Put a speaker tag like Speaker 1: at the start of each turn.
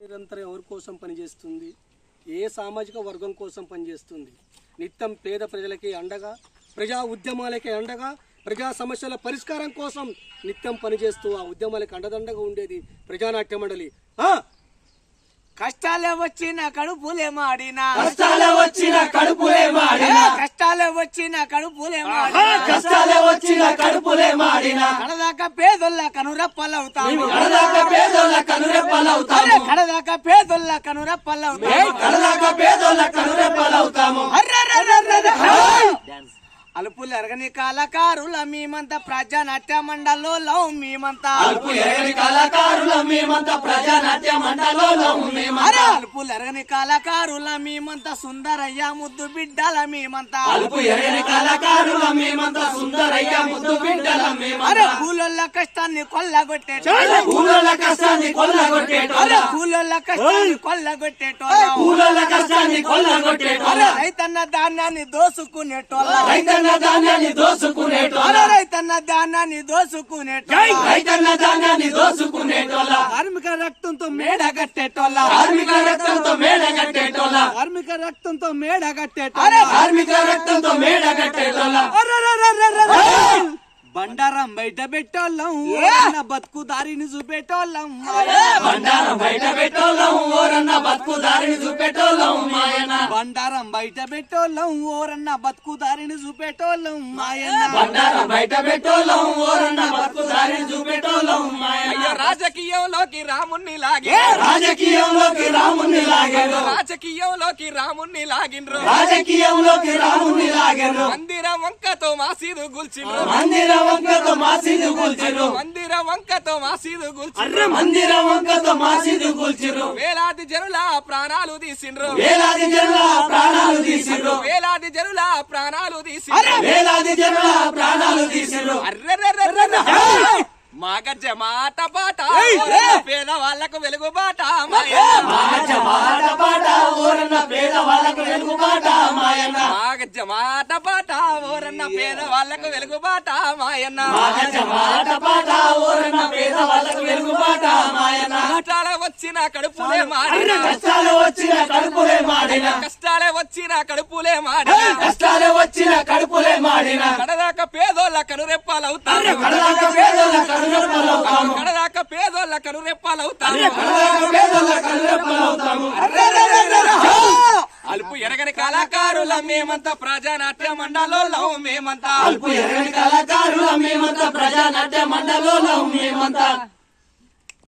Speaker 1: నిరంతరం ఎవరి కోసం పనిచేస్తుంది? ఏ సామాజిక వర్గం కోసం పనిచేస్తుంది? నిత్యం పేద ప్రజలకి అండగా ప్రజా ఉద్యమాలకి అండగా ప్రజా సమస్యల పరిష్కారం కోసం నిత్యం పనిచేస్తూ ఆ ఉద్యమాలకు అండదండగా ఉండేది ప్రజానాట్య మండలి. ఆ!
Speaker 2: కష్టాలే వచ్చిన కడుపులే మాడినా.
Speaker 3: కష్టాలే వచ్చిన కడుపులే మాడిన.
Speaker 2: కష్టాలే వచ్చిన కడుపులే మాడినా.
Speaker 3: కష్టాలే వచ్చిన కడుపులే మాడిన.
Speaker 2: కడదాకా పేదొల్ల కనురెప్పలవుతాము.
Speaker 3: కడదాకా కనురెప్పలవుతాము.
Speaker 2: కడదాకా పేదొల్ల కనురెప్పలవుతాము.
Speaker 3: కడదాకా పేదోళ్ళ కనురెప్పలవుతాము.
Speaker 2: అలుపులు ఎరగని కళాకారుల మేమంతా ప్రజానాట్య మండలిలో మేమంతా.
Speaker 3: అల్పు ఎరగని కళాకారుల మేమంతా ప్రజానాట్య మండలంలో మేమంతా.
Speaker 2: అరే అలుపులు ఎరగని కళాకారుల మేమంతా సుందరయ్య ముద్దు బిడ్డల మేమంతా.
Speaker 3: అల్పు ఎరగని కళాకారుల మేమంతా సుందరయ్య ముద్దు బిడ్డల మేమంతా.
Speaker 2: కూలోళ్ళ కష్టాన్ని కొల్లగొట్టేట
Speaker 3: కూలోళ్ళ కష్టాన్ని కొల్లగొట్టేటోళ్ళ.
Speaker 2: అరే కూలోళ్ళ కష్టాన్ని కొల్లగొట్టేటోళ్ళ.
Speaker 3: కూలోళ్ళ కష్టాన్ని కొల్లగొట్టేటోళ్ళ.
Speaker 2: అరే రైతన్న ధాన్యాన్ని దోసుకునేటోళ్ళ.
Speaker 3: రైతన్న ధాన్యాన్ని దోసుకునేటోళ్ళ
Speaker 2: రైతన్న ధాన్యాన్ని దోసుకునేటోళ్ళ
Speaker 3: రైతన్న ధాన్యాన్ని దోసుకునేటోళ్ళ
Speaker 2: కార్మిక రక్తంతో మేడ కట్టేటోళ్ళ
Speaker 3: కార్మిక రక్తంతో మేడ కట్టేటోళ్ళ
Speaker 2: కార్మిక రక్తంతో మేడ కట్టేటోళ్ళ
Speaker 3: కార్మిక రక్తంతో మేడ కట్టేటోళ్ళ
Speaker 2: బండారం బయట పెట్టోళ్ళం ఓరన్న బతుకు దారిని చూపెట్టోళ్ళం
Speaker 3: బండారం బయట పెట్టోళ్ళం ఓరన్న బతుకు దారిని చూపెట్టోళ్ళం మాయన
Speaker 2: బండారం బయట పెట్టోళ్ళం ఓరన్న బతుకు దారిని చూపెట్టోళ్ళం
Speaker 3: బండారం బయట పెట్టోళ్ళం ఓరన్న బతుకు దారిని చూపెట్టోళ్ళం మాయన
Speaker 4: రాజకీయంలోకి రాముణ్ణి లాగి
Speaker 3: రాజకీయంలోకి రాముని లాగారు
Speaker 4: రాజకీయంలోకి రాముణ్ణి లాగిండ్రు.
Speaker 3: రాజకీయంలోకి రాముని లాగారు
Speaker 4: మందిర వంకతో మసీదు గుల్చిండ్రు
Speaker 3: మందిర వంకతో మాసీదు కూల్చిరు
Speaker 4: మందిర వంకతో మసీదు గుల్చిండ్రు
Speaker 3: మందిర వంకతో మాసీదు కూల్చిరు
Speaker 4: వేలాది జనుల ప్రాణాలు తీసిండ్రు.
Speaker 3: వేలాది జనుల ప్రాణాలు తీసిరు
Speaker 4: వేలాది జనుల ప్రాణాలు తీసిండ్రు.
Speaker 3: వేలాది జనుల ప్రాణాలు తీసిరు
Speaker 4: అర్రెర్రెర్రెర్రె. మాగజ్జ మాట పాట పేద వాళ్ళకు వెలుగు బాట
Speaker 3: పాట పేద వాళ్ళకు వెలుగు పాట మాయన్న.
Speaker 4: మాగజ్జ మాట పాట ఓరన్న పేద వాళ్ళకు వెలుగు బాట మాయన్న.
Speaker 3: మాట పాట ఓరన్న పేద వాళ్ళకు వెలుగు పాట మాయన్న.
Speaker 4: కష్టాల వచ్చిన కడుపులే మాడిన.
Speaker 3: కష్టాలు వచ్చిన కడుపులే మాడిన.
Speaker 4: కష్టాలే వచ్చిన కడుపులే మాడిన.
Speaker 3: కష్టాలు వచ్చిన కడుపులే మాడిన.
Speaker 4: కడదాక పేదోళ్ళ కనురెప్పాలవుతారు.
Speaker 3: కడదాక కనురెప్పలవుతాము
Speaker 4: కడదాక పేదోళ్ళ
Speaker 3: పేదోళ్ళ కనురెప్పలవుతాము
Speaker 4: అలుపు ఎరగని కళాకారుల మేమంతా ప్రజానాట్య మండలంలో మేమంతా
Speaker 3: అల్పు ఎరగని కళాకారుల మేమంతా ప్రజానాట్య మండలంలో మేమంతా